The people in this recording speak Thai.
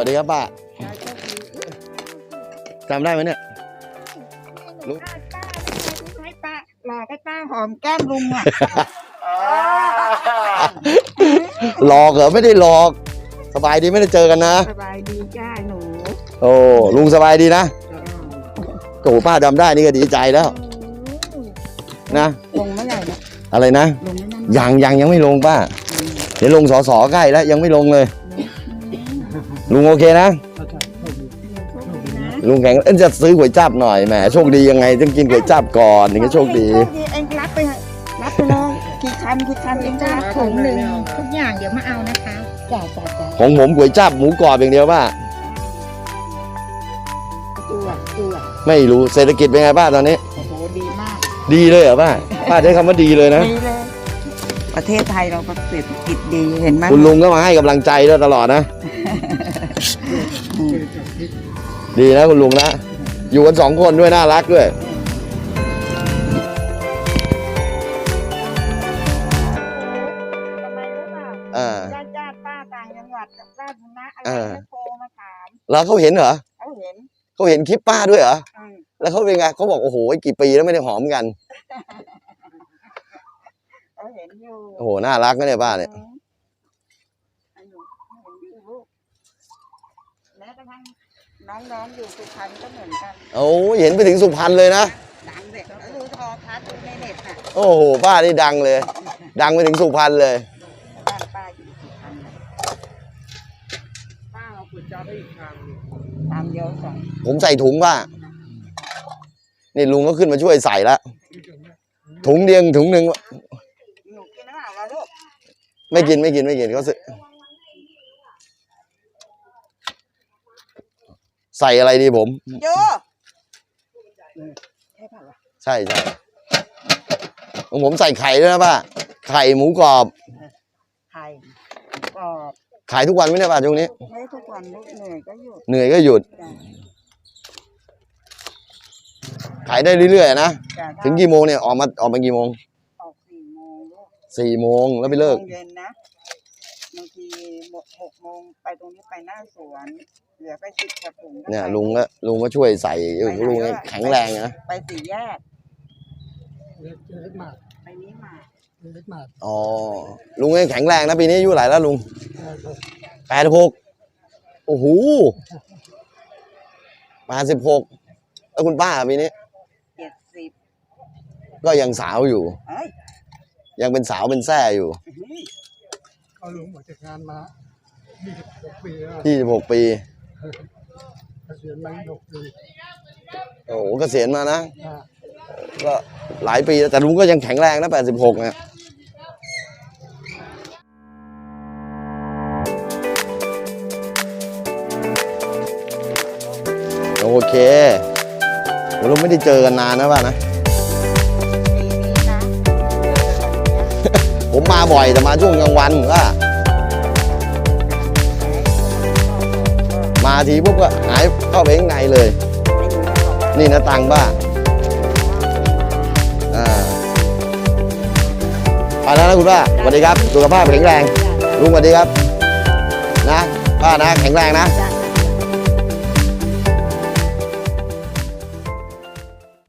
วัสดีครับป้าจำได้ไหมเนี่ยลุงป้าป้าให้ป้าหลอกให้ป้าหอมแก้มลุงอะหลอกเหรอไม่ได้หลอก สบายดีไม่ได้เจอกันนะ สบายดีจ้าหนู โอ้ลุงสบายดีนะโอ้ป้าจำได้นี่ก็ดีใจแล้ว นะลงเมื่อไหร่เนี่ยอะไรนะลงไม่นั่นยังยังยังไม่ลงป้า เดี๋ยวลงสอสอใกล้แล้วยังไม่ลงเลย ลุงโอเคนะ ลุงแข็งเอ้ยจะซื้อก๋วยจับหน่อยแหมโชคดียังไงต้องกินก๋วยจับก่อนถึงจะโชคดีโชคดี เองรับไปเถอะรับไปเลยกี่คันกี่คันเองจะรับถุงหนึ่งทุกอย่างเดี๋ยวมาเอานะคะจ้าจ้าจ้าของผมก๋วยจับหมูกรอบอย่างเดียวป้าเกลือเกลือไม่รู้เศรษฐกิจเป็นไงป้าตอนนี้ โอ้โหดีมากดีเลยเหรอป้าป้าใช้คำว่าดีเลยนะ ดีเลย ประเทศไทยเราก็เศรษฐกิจดีเห็นไหมคุณลุงก็มาให้กำลังใจด้วยตลอดนะอืม ดีนะคุณลุงนะ อยู่กันสองคนด้วยน่ารักด้วยทำไมรู้เปล่าอ่าญาติญาติป้าต่างจังหวัดกับป้าบุญนะอะไรเออนะโทรมาถามแล้วเขาเห็นเหรอเขาเห็นเขาเห็นคลิปป้าด้วยเหรออืมแล้วเขาเป็นไงเขาบอกโอ้โหกี่ปีแล้วไม่ได้หอมกันเขาเห็นอยู่โอ้โหน่ารักนะเนี่ยป้าเนี่ย อืมไอ้หนูเห็นอยู่ลูกแม้กระ ทั่งน้องๆอยู่สุพรรณก็เหมือนกันโอ้ยเห็นไปถึงสุพรรณเลยนะ ดังเด็กแล้วดูทอทัศน์ดูในเน็ตน่ะโอ้โหป้านี่ดังเลย ดังไปถึงสุพรรณเลย บ้านป้าอยู่สุพรรณน่ะป้าเอาก๋วยจั๊บให้อีกชามหนึ่งตามเดียวสองผมใส่ถุงป้านี่ลุงก็ขึ้นมาช่วยใส่ละถุงเดียงถุงหนึ่งหนูกินน้ำเปล่าแล้วลูก ไม่กินไม่กินไม่กินเขาซื้อ ใส่อะไรดีผม โยใช่ป่าวะใช่ใช่ของผมใส่ไข่ด้วยนะป้าไข่หมูกรอบ ไข่กรอบขายทุกวันไหมเนี่ยป้าช่วงนี้ ไม่ทุกวันลูกเหนื่อยก็หยุดเหนื่อยก็หยุด จ้ะขายได้เรื่อยๆนะ จ้ะถึงกี่โมงเนี่ยออกมาออกมากี่โมงออกสี่โมงลูกสี่โมงแล้วไปเลิก โมงเย็นนะบางทีหกหกโมงไปตรงนี้ไปหน้าสวน เหลือไปสิบกว่าถุงก็เนี่ยไปลุงก็ลุงก็ช่วยใส่ลุงแข็งแรงนะไปสี่แยกเล็กเล็กมากไปนี้มาเล็กมากอ๋อลุงยังแข็งแรงนะปีนี้อายุเท่าไหร่แล้วลุงเออครับแปดสิบหกโอ้โหแปดสิบหกแล้วคุณป้าปีนี้เจ็ดสิบก็ยังสาวอยู่เอ้ยยังเป็นสาวเป็นแส่อยู่ อื้อหือเขาลุงออกจากงานมา26ปีแล้วยี่สิบหกปี เกษียณมา6ปีโอ้โหเกษียณมานะ อ่าก็หลายปีแล้วแต่ลุงก็ยังแข็งแรงนะแปดสิบหกนะโอเคเราไม่ได้เจอกันนานนะป้านะ ผมมาบ่อยแต่มาช่วงกลางวันก็มาทีปุ๊บก็หายเข้าไปข้างในเลย นี่นะตังค์ป้าอ่าไปแล้วนะคุณป้าสวัสดีครับ สุขภาพแข็งแรง ลุงสวัสดีครับ นะ ป้านะ แข็งแรงนะ